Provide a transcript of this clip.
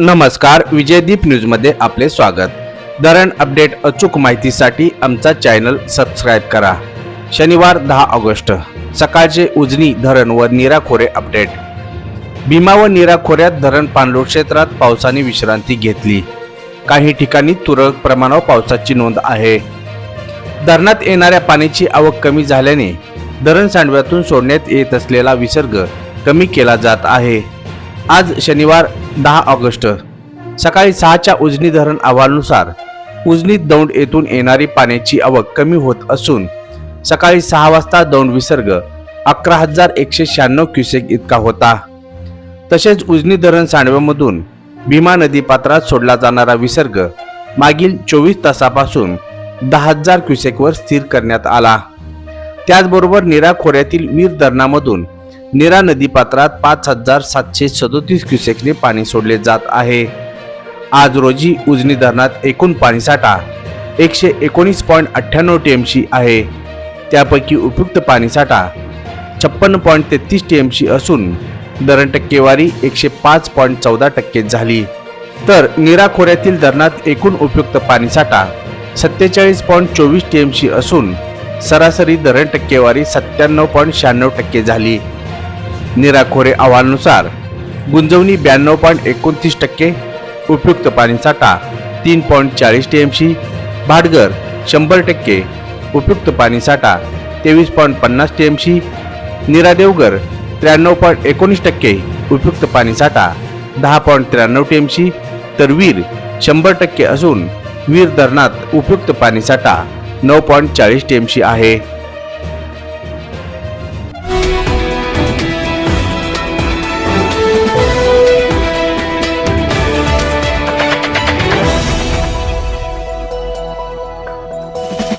नमस्कार विजयदीप न्यूजमध्ये आपले स्वागत. धरण अपडेट अचूक माहितीसाठी आमचा चॅनल सबस्क्राईब करा. शनिवार दहा ऑगस्ट सकाळचे उजनी धरण व नीरा खोरे अपडेट. भीमा व नीरा खोऱ्यात धरण पाणलोट क्षेत्रात पावसाने विश्रांती घेतली. काही ठिकाणी तुरळक प्रमाणावर पावसाची नोंद आहे. धरणात येणाऱ्या पाण्याची आवक कमी झाल्याने धरण सांडव्यातून सोडण्यात येत असलेला विसर्ग कमी केला जात आहे. आज शनिवार दहा ऑगस्ट. सकाळी सहाच्या उजनी धरण अहवालानुसार उजनी दौंड येथून येणारी पाण्याची आवक कमी होत असून सकाळी सहा वाजता दौंड विसर्ग अकरा हजार एकशे शहाण्णव क्युसेक इतका होता. तसेच उजनी धरण सांडव्यामधून भीमा नदी पात्रात सोडला जाणारा विसर्ग मागील चोवीस तासापासून दहा हजार क्युसेकवर स्थिर करण्यात आला. त्याचबरोबर निरा खोऱ्यातील वीर धरणामधून नीरा नदी पात्रात पाच हजार सातशे सदोतीस क्युसेकने पाणी सोडले जात आहे. आज रोजी उजनी धरणात एकूण पाणीसाठा एकशे एकोणीस पॉईंट अठ्ठ्याण्णव टीएमसी आहे. त्यापैकी उपयुक्त पाणीसाठा छप्पन्न पॉईंट तेहतीस टीएमसी असून धरण टक्केवारी एकशे पाच पॉईंट चौदा टक्के झाली. तर नीरा खोऱ्यातील धरणात एकूण उपयुक्त पाणीसाठा सत्तेचाळीस पॉईंट चोवीस टीएमसी असून सरासरी धरण टक्केवारी सत्त्याण्णव पॉईंट शहाण्णव टक्के झाली. निराखोरे अहवालानुसार गुंजवणी ब्याण्णव पॉईंट एकोणतीस टक्के उपयुक्त पाणीसाठा तीन पॉईंट चाळीस टी एम सी भाटघर शंभर टक्के उपयुक्त पाणीसाठा तेवीस पॉईंट पन्नास टी एम सी नीरा त्र्याण्णव पॉईंट एकोणीस टक्के उपयुक्त पाणीसाठा दहा पॉईंट त्र्याण्णव टी एम सी तर वीर शंभर टक्के असून वीर धरणात उपयुक्त पाणीसाठा नऊ पॉईंट चाळीस टी एम सी आहे.